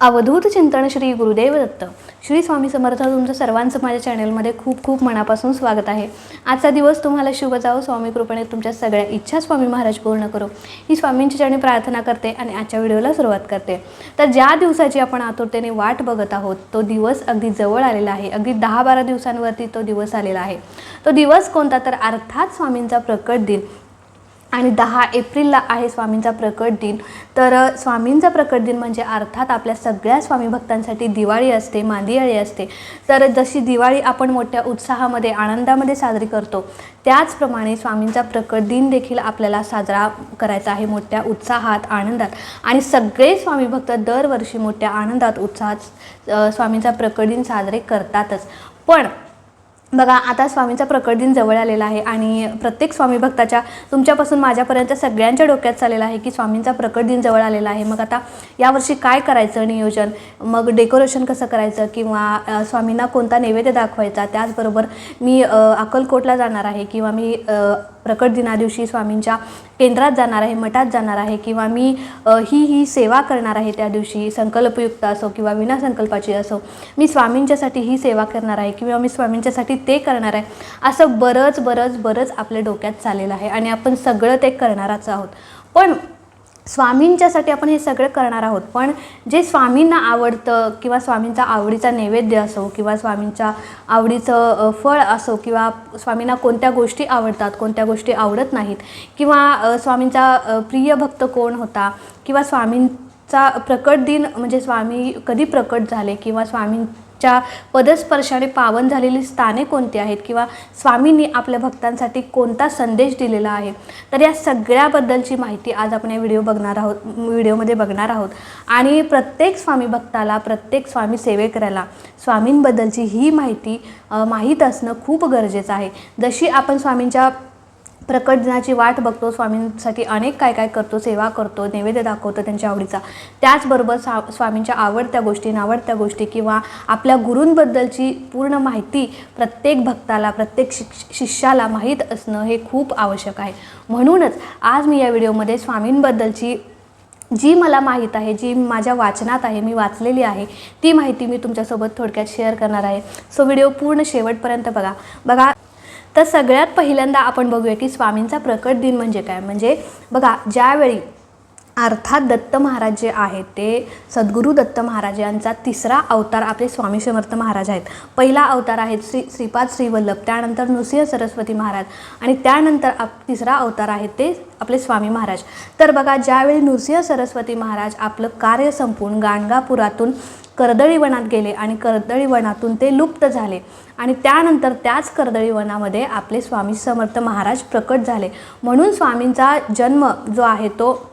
अवधूत चिंतन श्री गुरुदेव दत्त. श्री स्वामी समर्थ तुमचं सर्वांचं माझ्या चॅनलमध्ये खूप खूप मनापासून स्वागत आहे. आजचा दिवस तुम्हाला शुभ जावो स्वामी कृपेने तुमच्या सगळ्या इच्छा स्वामी महाराज पूर्ण करो. ही स्वामींची चरणी प्रार्थना करते आणि आजच्या व्हिडिओला सुरुवात करते. तर ज्या दिवसाची आपण आतुरतेने वाट बघत आहोत तो दिवस अगदी जवळ आलेला आहे. अगदी दहा बारा दिवसांवरती तो दिवस आलेला आहे. तो दिवस कोणता? तर अर्थात स्वामींचा प्रकट दिन. आणि दहा एप्रिलला आहे स्वामींचा प्रकट दिन. तर स्वामींचा प्रकट दिन म्हणजे अर्थात आपल्या सगळ्या स्वामी भक्तांसाठी दिवाळी असते मांदियाळी असते. तर जशी दिवाळी आपण मोठ्या उत्साहामध्ये आनंदामध्ये साजरी करतो त्याचप्रमाणे स्वामींचा प्रकट दिन देखील आपल्याला साजरा करायचा आहे मोठ्या उत्साहात आनंदात. आणि सगळे स्वामी भक्त दरवर्षी मोठ्या आनंदात उत्साहात स्वामींचा प्रकट दिन साजरे करतातच. पण बघा आता स्वामींचा प्रकट दिन जवळ आलेला आहे आणि प्रत्येक स्वामी भक्ताच्या तुमच्यापासून माझ्यापर्यंत सगळ्यांच्या डोक्यात चाललेला आहे की स्वामींचा प्रकट दिन जवळ आलेला आहे. मग आता यावर्षी काय करायचं नियोजन? मग डेकोरेशन कसं करायचं? किंवा स्वामींना कोणता नैवेद्य दाखवायचा? त्याचबरोबर मी अकलकोटला जाणार आहे किंवा मी प्रकट प्रकट दिनादिवशी स्वामींच्या केंद्रात जाणार आहे मठात जाणार आहे किंवा मी ही ही सेवा करणार आहे त्या दिवशी संकल्पयुक्त असो किंवा विनासंकल्पाची असो मी स्वामींच्यासाठी ही सेवा करणार आहे किंवा मी स्वामींच्यासाठी ते करणार आहे असं बरंच बरंच बरंच आपल्या डोक्यात चाललेलं आहे आणि आपण सगळं ते करणारच आहोत. पण स्वामींच्यासाठी आपण हे सगळं करणार आहोत. पण जे स्वामींना आवडतं किंवा स्वामींचा आवडीचा नैवेद्य असो किंवा स्वामींच्या आवडीचं फळ असो किंवा स्वामींना कोणत्या गोष्टी आवडतात कोणत्या गोष्टी आवडत नाहीत किंवा स्वामींचा प्रिय भक्त कोण होता किंवा स्वामींचा प्रकट दिन म्हणजे स्वामी कधी प्रकट झाले किंवा च्या पदस्पर्शाने पावन झालेली स्थाने कोणती आहेत? किंवा स्वामींनी आपल्या भक्तांसाठी कोणता संदेश दिलेला आहे? तर या सगळ्याबद्दलची माहिती आज आपण या व्हिडिओ बघणार आहोत व्हिडिओमध्ये बघणार आहोत. आणि प्रत्येक स्वामी भक्ताला प्रत्येक स्वामी सेवेकऱ्याला स्वामींबद्दलची ही माहिती माहीत असणं खूप गरजेचं आहे. जशी आपण स्वामींच्या प्रकट दिनाची वाट बघतो स्वामींसाठी अनेक काय काय करतो सेवा करतो नैवेद्य दाखवतो त्यांच्या आवडीचा. त्याचबरोबर सा स्वामींच्या आवडत्या गोष्टी नावडत्या गोष्टी किंवा आपल्या गुरूंबद्दलची पूर्ण माहिती प्रत्येक भक्ताला प्रत्येक शिक्ष शिष्याला माहीत असणं हे खूप आवश्यक आहे. म्हणूनच आज मी या व्हिडिओमध्ये स्वामींबद्दलची जी मला माहीत आहे जी माझ्या वाचनात आहे मी वाचलेली आहे ती माहिती मी तुमच्यासोबत थोडक्यात शेअर करणार आहे. सो व्हिडिओ पूर्ण शेवटपर्यंत बघा. बघा तर सगळ्यात पहिल्यांदा आपण बघूया की स्वामींचा प्रकट दिन म्हणजे काय? म्हणजे बघा ज्यावेळी अर्थात दत्त महाराज जे आहेत ते सद्गुरू दत्त महाराज यांचा तिसरा अवतार आपले स्वामी समर्थ महाराज आहेत. पहिला अवतार आहे श्री श्रीपाद श्रीवल्लभ त्यानंतर नृसिंह सरस्वती महाराज आणि त्यानंतर आप तिसरा अवतार आहे ते आपले स्वामी महाराज. तर बघा ज्यावेळी नृसिंह सरस्वती महाराज आपलं कार्य संपून गाणगापुरातून कर्दळीवनात गेले आणि कर्दळी वनातून ते लुप्त झाले. आणि त्यानंतर त्याच कर्दळीवनामध्ये आपले स्वामी समर्थ महाराज प्रकट झाले. म्हणून स्वामींचा जन्म जो आहे तो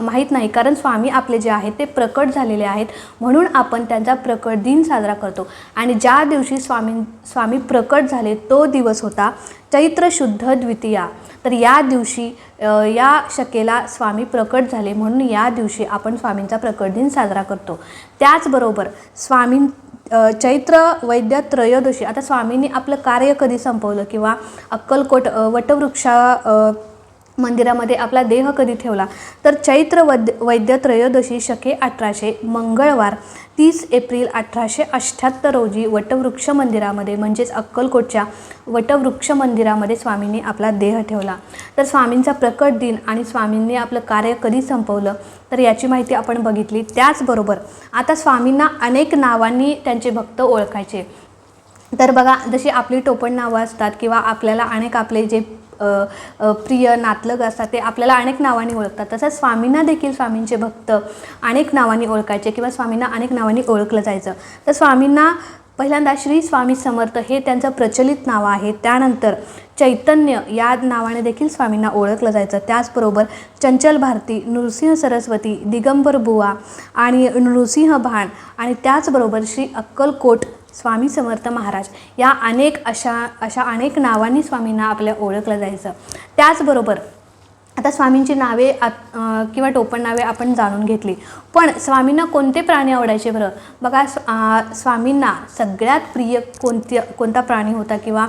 माहीत नाही. कारण स्वामी आपले जे आहेत ते प्रकट झालेले आहेत. म्हणून आपण त्यांचा प्रकट दिन साजरा करतो. आणि ज्या दिवशी स्वामी स्वामी प्रकट झाले तो दिवस होता चैत्र शुद्ध द्वितीया. तर या दिवशी या शकेला स्वामी प्रकट झाले. म्हणून या दिवशी आपण स्वामींचा प्रकट दिन साजरा करतो. त्याचबरोबर स्वामीं चैत्र वैद्य त्रयोदशी. आता स्वामींनी आपलं कार्य कधी संपवलं? किंवा अक्कलकोट वटवृक्षा मंदिरामध्ये आपला देह कधी ठेवला? तर चैत्र वैद्य वैद्य त्रयोदशी शके अठराशे मंगळवार तीस एप्रिल अठराशे अठ्ठ्याहत्तर रोजी वटवृक्ष मंदिरामध्ये म्हणजेच अक्कलकोटच्या वटवृक्ष मंदिरामध्ये स्वामींनी आपला देह ठेवला. तर स्वामींचा प्रकट दिन आणि स्वामींनी आपलं कार्य कधी संपवलं? तर याची माहिती आपण बघितली. त्याचबरोबर आता स्वामींना अनेक नावांनी त्यांचे भक्त ओळखायचे. तर बघा जशी आपली टोपण नावं असतात किंवा आपल्याला अनेक आपले जे प्रिय नातलग असतात ते आपल्याला अनेक नावांनी ओळखतात. तसंच स्वामींना देखील स्वामींचे भक्त अनेक नावांनी ओळखायचे किंवा स्वामींना अनेक नावांनी ओळखलं जायचं. तर स्वामींना पहिल्यांदा श्री स्वामी समर्थ हे त्यांचं प्रचलित नाव आहे. त्यानंतर चैतन्य या नावाने देखील स्वामींना ओळखलं जायचं. त्याचबरोबर चंचल भारती नृसिंह सरस्वती दिगंबर बुवा आणि नृसिंह भाण आणि त्याचबरोबर श्री अक्कलकोट स्वामी समर्थ महाराज या अनेक अशा अशा अनेक नावांनी स्वामींना आपल्या ओळखलं जायचं. त्याचबरोबर आता स्वामींची नावे आत- किंवा टोपण नावे आपण जाणून घेतली. पण स्वामींना कोणते प्राणी आवडायचे बरं? बघा स्वा स्वामींना सगळ्यात प्रिय कोणत्या कोणता प्राणी होता किंवा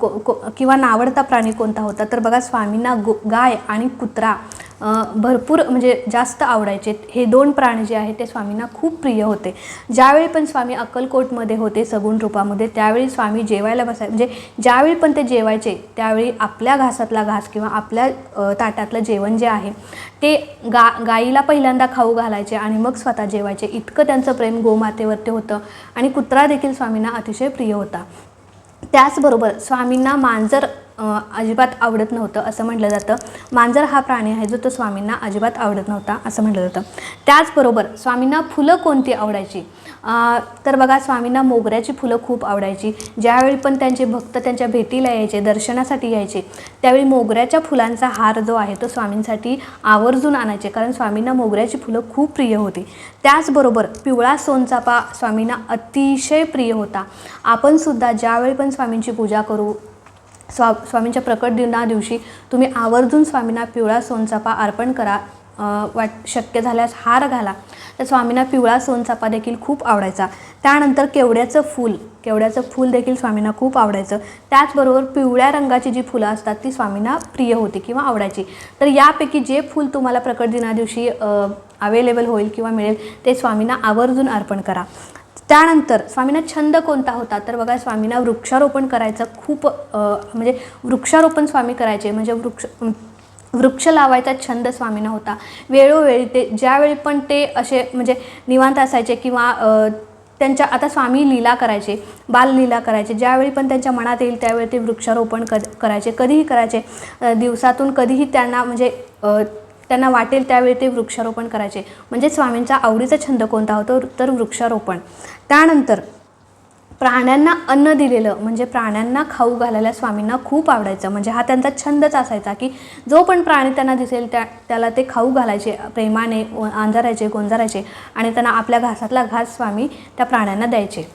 को- को- किंवा नावडता प्राणी कोणता होता? तर बघा स्वामींना गो गाय आणि कुत्रा. भरपूर म्हणजे जास्त आवडायचे. हे दोन प्राणी जे आहेत ते स्वामींना खूप प्रिय होते. ज्यावेळी पण स्वामी अक्कलकोटमध्ये होते सगुण रूपामध्ये त्यावेळी स्वामी जेवायला बसाय म्हणजे ज्यावेळी पण ते जेवायचे त्यावेळी आपल्या घासातला घास किंवा आपल्या ताटातलं जेवण जे आहे ते गा गाईला पहिल्यांदा खाऊ घालायचे आणि मग स्वतः जेवायचे. इतकं त्यांचं प्रेम गोमातेवरती होतं आणि कुत्रा देखील स्वामींना अतिशय प्रिय होता. त्याचबरोबर स्वामींना मांजर अजिबात आवडत नव्हतं असं म्हटलं जातं. मांजर हा प्राणी आहे जो तो स्वामींना अजिबात आवडत नव्हता असं म्हटलं जातं. त्याचबरोबर स्वामींना फुलं कोणती आवडायची? तर बघा स्वामींना मोगऱ्याची फुलं खूप आवडायची. ज्यावेळी पण त्यांचे भक्त त्यांच्या भेटीला यायचे दर्शनासाठी यायचे त्यावेळी मोगऱ्याच्या फुलांचा हार जो आहे तो स्वामींसाठी आवर्जून आणायचे. कारण स्वामींना मोगऱ्याची फुलं खूप प्रिय होती. त्याचबरोबर पिवळा सोनचापा स्वामींना अतिशय प्रिय होता. आपणसुद्धा ज्यावेळी पण स्वामींची पूजा करू स्वा स्वामींच्या प्रकट दिना दिवशी तुम्ही आवर्जून स्वामींना पिवळा सोनचापा अर्पण करा. वाट शक्य झाल्यास हार घाला. तर स्वामींना पिवळा सोनचापा देखील खूप आवडायचा. त्यानंतर केवड्याचं फूल केवड्याचं फूल देखील स्वामींना खूप आवडायचं. त्याचबरोबर पिवळ्या रंगाची जी फुलं असतात ती स्वामींना प्रिय होती किंवा आवडायची. तर यापैकी जे फूल तुम्हाला प्रकट दिना दिवशी अवेलेबल होईल किंवा मिळेल ते स्वामींना आवर्जून अर्पण करा. त्यानंतर स्वामींना छंद कोणता होता? तर बघा स्वामींना वृक्षारोपण करायचं खूप म्हणजे वृक्षारोपण स्वामी करायचे. म्हणजे वृक्ष वृक्ष लावायचा छंद स्वामींना होता. वेळोवेळी ते ज्यावेळी पण ते असे म्हणजे निवांत असायचे किंवा त्यांच्या आता स्वामी लीला करायचे बाललीला करायचे. ज्यावेळी पण त्यांच्या मनात येईल त्यावेळी ते वृक्षारोपण कर करायचे. कधीही करायचे. दिवसातून कधीही त्यांना म्हणजे त्यांना वाटेल त्यावेळी ते वृक्षारोपण करायचे. म्हणजे स्वामींचा आवडीचा छंद कोणता होतो? तर वृक्षारोपण. त्यानंतर प्राण्यांना अन्न दिलेलं म्हणजे प्राण्यांना खाऊ घालायला स्वामींना खूप आवडायचं. म्हणजे हा त्यांचा छंदच असायचा की जो पण प्राणी त्यांना दिसेल त्या त्याला ते खाऊ घालायचे प्रेमाने आंजारायचे गोंजारायचे आणि त्यांना आपल्या घासातला घास स्वामी त्या प्राण्यांना द्यायचे.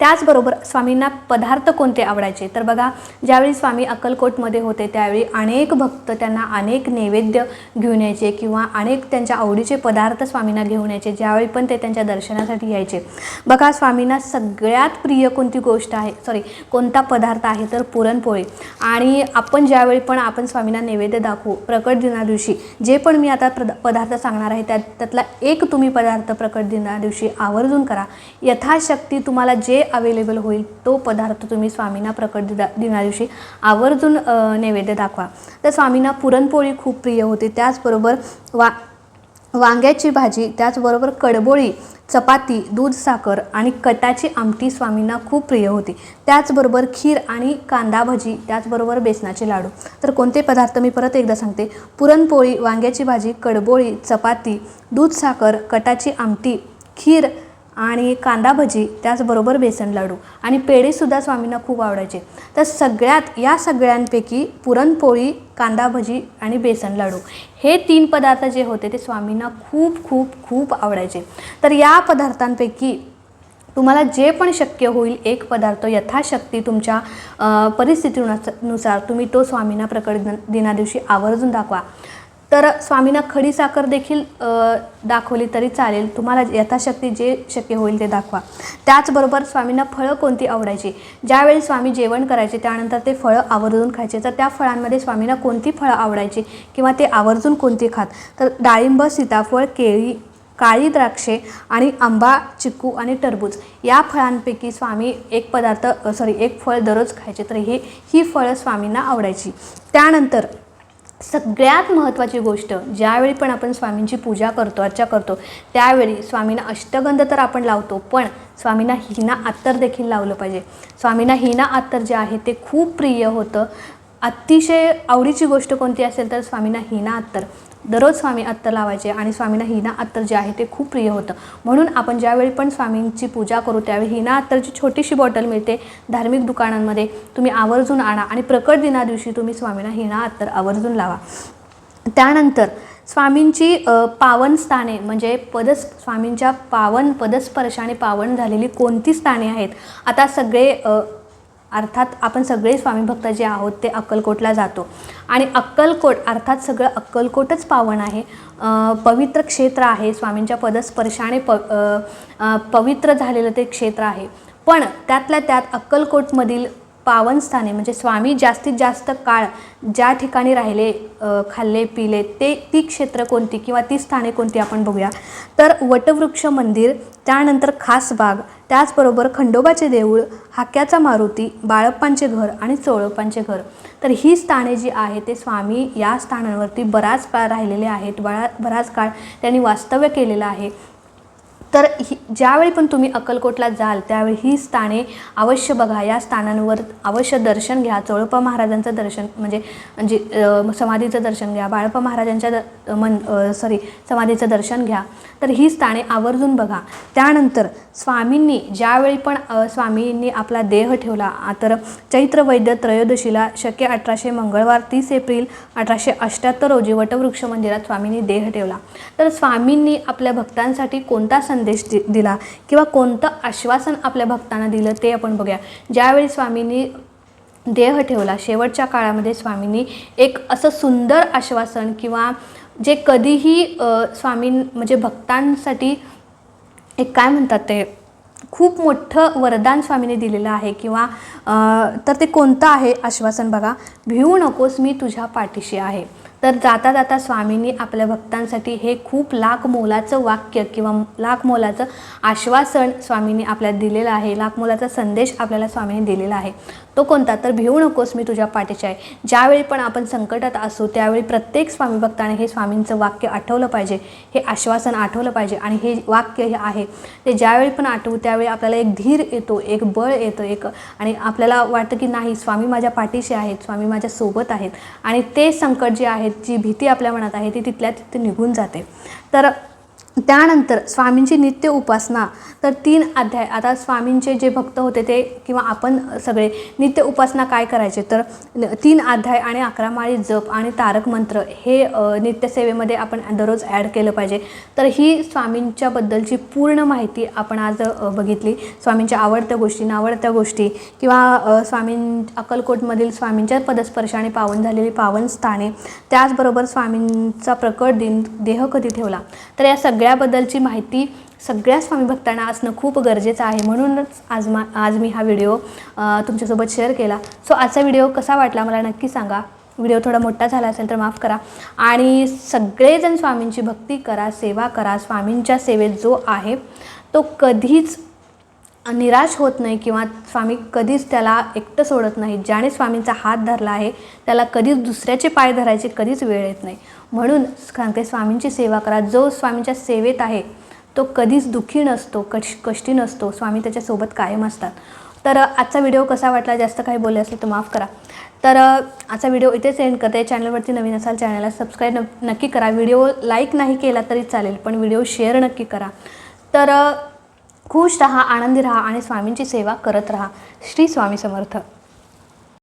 त्याचबरोबर स्वामींना पदार्थ कोणते आवडायचे? तर बघा ज्यावेळी स्वामी अक्कलकोटमध्ये होते त्यावेळी अनेक भक्त त्यांना अनेक नैवेद्य घेऊन यायचे किंवा अनेक त्यांच्या आवडीचे पदार्थ स्वामींना घेऊन यायचे ज्यावेळी पण ते त्यांच्या दर्शनासाठी यायचे. बघा स्वामींना सगळ्यात प्रिय कोणती गोष्ट आहे? सॉरी कोणता पदार्थ आहे? तर पुरणपोळी. आणि आपण ज्यावेळी पण आपण स्वामींना नैवेद्य दाखवू प्रकट दिना दिवशी जे पण मी आता प्रद पदार्थ सांगणार आहे त्यात त्यातला एक तुम्ही पदार्थ प्रकट दिना दिवशी आवर्जून करा. यथाशक्ती तुम्हाला जे अवेलेबल होईल तो पदार्थ तुम्ही स्वामींना प्रकट दिना दिना दिवशी आवर्जून नैवेद्य दाखवा. तर स्वामींना पुरणपोळी खूप प्रिय होती. त्याचबरोबर वा वांग्याची भाजी त्याचबरोबर कडबोळी चपाती दूध साखर आणि कटाची आमटी स्वामींना खूप प्रिय होती. त्याचबरोबर खीर आणि कांदा भजी त्याचबरोबर बेसनाचे लाडू. तर कोणते पदार्थ मी परत एकदा सांगते? पुरणपोळी वांग्याची भाजी कडबोळी चपाती दूध साखर कटाची आमटी खीर आणि कांदा भजी त्याचबरोबर बेसन लाडू आणि पेढेसुद्धा स्वामींना खूप आवडायचे. तर सगळ्यात या सगळ्यांपैकी पुरणपोळी कांदा भजी आणि बेसन लाडू हे तीन पदार्थ जे होते ते स्वामींना खूप खूप खूप आवडायचे. तर या पदार्थांपैकी तुम्हाला जे पण शक्य होईल एक पदार्थ यथाशक्ती तुमच्या परिस्थितीनुसार तुम्ही तो स्वामींना प्रकट दिनादिवशी दिना दिवशी आवर्जून दाखवा. तर स्वामींना खडी साखर देखील दाखवली तरी चालेल. तुम्हाला यथाशक्ती जे शक्य होईल ते दाखवा. त्याचबरोबर स्वामींना फळं कोणती आवडायची? ज्यावेळी स्वामी जेवण करायचे त्यानंतर ते फळं आवर्जून खायचे. तर त्या फळांमध्ये स्वामींना कोणती फळं आवडायची किंवा ते आवर्जून कोणती खात? तर डाळिंब सीताफळ केळी काळी द्राक्षे आणि आंबा चिक्कू आणि टरबूज या फळांपैकी स्वामी एक पदार्थ सॉरी एक फळ दररोज खायचे. तर हे ही फळं स्वामींना आवडायची. त्यानंतर सगळ्यात महत्त्वाची गोष्ट ज्यावेळी पण आपण स्वामींची पूजा करतो अर्चा करतो त्यावेळी स्वामींना अष्टगंध तर आपण लावतो पण स्वामींना हिना अत्तर देखील लावलं पाहिजे. स्वामींना हिना अत्तर जे आहे ते खूप प्रिय होतं. अतिशय आवडीची गोष्ट कोणती असेल तर स्वामींना हिना अत्तर. दररोज स्वामी अत्तर लावायचे आणि स्वामींना हिना अत्तर जे आहे ते खूप प्रिय होतं. म्हणून आपण ज्यावेळी पण स्वामींची पूजा करू त्यावेळी हिना अत्तरची छोटीशी बॉटल मिळते धार्मिक दुकानांमध्ये. तुम्ही आवर्जून आणा आणि प्रकट दिना दिवशी तुम्ही स्वामींना हिना अत्तर आवर्जून लावा. त्यानंतर स्वामींची पावन स्थाने म्हणजे पदस स्वामींच्या पावन पदस्पर्शाने पावन झालेली कोणती स्थाने आहेत? आता सगळे अर्थात आपण सगळे स्वामी भक्त जे आहोत ते अक्कलकोटला जातो. आणि अक्कलकोट अर्थात सगळं अक्कलकोटच पावन आहे. पवित्र क्षेत्र आहे. स्वामींच्या पदस्पर्शाने प पवित्र झालेलं ते क्षेत्र आहे. पण त्यातल्या त्यात अक्कलकोटमधील पावनस्थाने म्हणजे स्वामी जास्तीत जास्त काळ ज्या ठिकाणी राहिले खाल्ले पिले ते ती क्षेत्र कोणती किंवा ती स्थाने कोणती आपण बघूया. तर वटवृक्ष मंदिर त्यानंतर खास बाग त्याचबरोबर खंडोबाचे देऊळ हाक्याचा मारुती बाळप्पांचे घर आणि चोळप्पांचे घर. तर ही स्थाने जी आहे ते स्वामी या स्थानांवरती बराच काळ राहिलेले आहेत. बरा बराच काळ त्यांनी वास्तव्य केलेलं आहे. तर ही ज्यावेळी पण तुम्ही अक्कलकोटला जाल त्यावेळी ही स्थाने अवश्य बघा. या स्थानांवर अवश्य दर्शन घ्या. चोळप्पा महाराजांचं दर्शन म्हणजे म्हणजे समाधीचं दर्शन घ्या. बाळप्पा महाराजांच्या द मन सॉरी समाधीचं दर्शन घ्या. तर ही स्थाने आवर्जून बघा. त्यानंतर स्वामींनी ज्यावेळी पण स्वामींनी आपला देह ठेवला तर चैत्र वैद्य त्रयोदशीला शक्य अठराशे मंगळवार तीस एप्रिल अठराशे अठ्ठ्याहत्तर रोजी वटवृक्ष मंदिरात स्वामींनी देह ठेवला. तर स्वामींनी आपल्या भक्तांसाठी कोणता संदेश दि दिला किंवा कोणतं आश्वासन आपल्या भक्तांना दिलं ते आपण बघूया. ज्यावेळी स्वामींनी देह ठेवला शेवटच्या काळामध्ये स्वामींनी एक असं सुंदर आश्वासन किंवा जे कधीही स्वामी म्हणजे भक्तांसाठी एक काय म्हणतात ते खूप मोठं वरदान स्वामीने दिलेलं आहे किंवा तर ते कोणतं आहे आश्वासन बघा. भिवू नकोस मी तुझ्या पाठीशी आहे. तर जाता जाता स्वामींनी आपल्या भक्तांसाठी हे खूप लाख मोलाचं वाक्य किंवा लाख मोलाचं आश्वासन स्वामींनी आपल्याला दिलेलं आहे. लाख मोलाचा संदेश आपल्याला स्वामींनी दिलेला आहे. तो कोणता? तर भिवू नकोस मी तुझ्या पाठीचे आहे. ज्यावेळी पण आपण संकटात असू त्यावेळी प्रत्येक स्वामी भक्ताने हे स्वामींचं वाक्य आठवलं पाहिजे. हे आश्वासन आठवलं पाहिजे आणि हे वाक्य हे आहे. ते ज्यावेळी पण आठवू त्यावेळी आपल्याला एक धीर येतो एक बळ येतं एक आणि आपल्याला वाटतं की नाही स्वामी माझ्या पाठीशी आहेत स्वामी माझ्या सोबत आहेत. आणि ते संकट जे आहेत जी भीती आपल्या मनात आहे ती तिथल्या तिथे निघून जाते. तर त्यानंतर स्वामींची नित्य उपासना तर तीन अध्याय. आता स्वामींचे जे भक्त होते ते किंवा आपण सगळे नित्य उपासना काय करायचे? तर तीन अध्याय आणि अकरा माळी जप आणि तारक मंत्र हे नित्यसेवेमध्ये आपण दररोज ॲड केलं पाहिजे. तर ही स्वामींच्याबद्दलची पूर्ण माहिती आपण आज बघितली. स्वामींच्या आवडत्या गोष्टी नावडत्या गोष्टी किंवा स्वामीं अक्कलकोटमधील स्वामींच्या पदस्पर्शाने पावन झालेली पावन स्थाने त्याचबरोबर स्वामींचा प्रकट दिन देह कधी ठेवला? तर या सगळ्याबद्दलची माहिती सगळ्या स्वामी भक्तांना असणं खूप गरजेचं आहे. म्हणूनच आज मा आज मी हा व्हिडिओ तुमच्यासोबत शेअर केला. सो आजचा व्हिडिओ कसा वाटला मला नक्की सांगा. व्हिडिओ थोडा मोठा झाला असेल तर माफ करा. आणि सगळेजण स्वामींची भक्ती करा सेवा करा. स्वामींच्या सेवेत जो आहे तो कधीच निराश होत नाही किंवा स्वामी कधीच त्याला एकटं सोडत नाही ज्याने स्वामींचा हात धरला आहे त्याला कधीच दुसऱ्याचे पाय धरायचे कधीच वेळ येत नाही. म्हणून सांगते स्वामींची सेवा करा. जो स्वामींच्या सेवेत आहे तो कधीच दुःखी नसतो कश कष्टी नसतो. स्वामी त्याच्यासोबत कायम असतात. तर आजचा व्हिडिओ कसा वाटला? जास्त काही बोलले असेल तर माफ करा. तर आजचा व्हिडिओ इथेच एंड करते. चॅनलवरती नवीन असाल चॅनलला सबस्क्राईब न नक्की करा. व्हिडिओ लाईक नाही केला तरी चालेल पण व्हिडिओ शेअर नक्की करा. तर खुश राहा आनंदी राहा आणि स्वामींची सेवा करत राहा. श्री स्वामी समर्थ.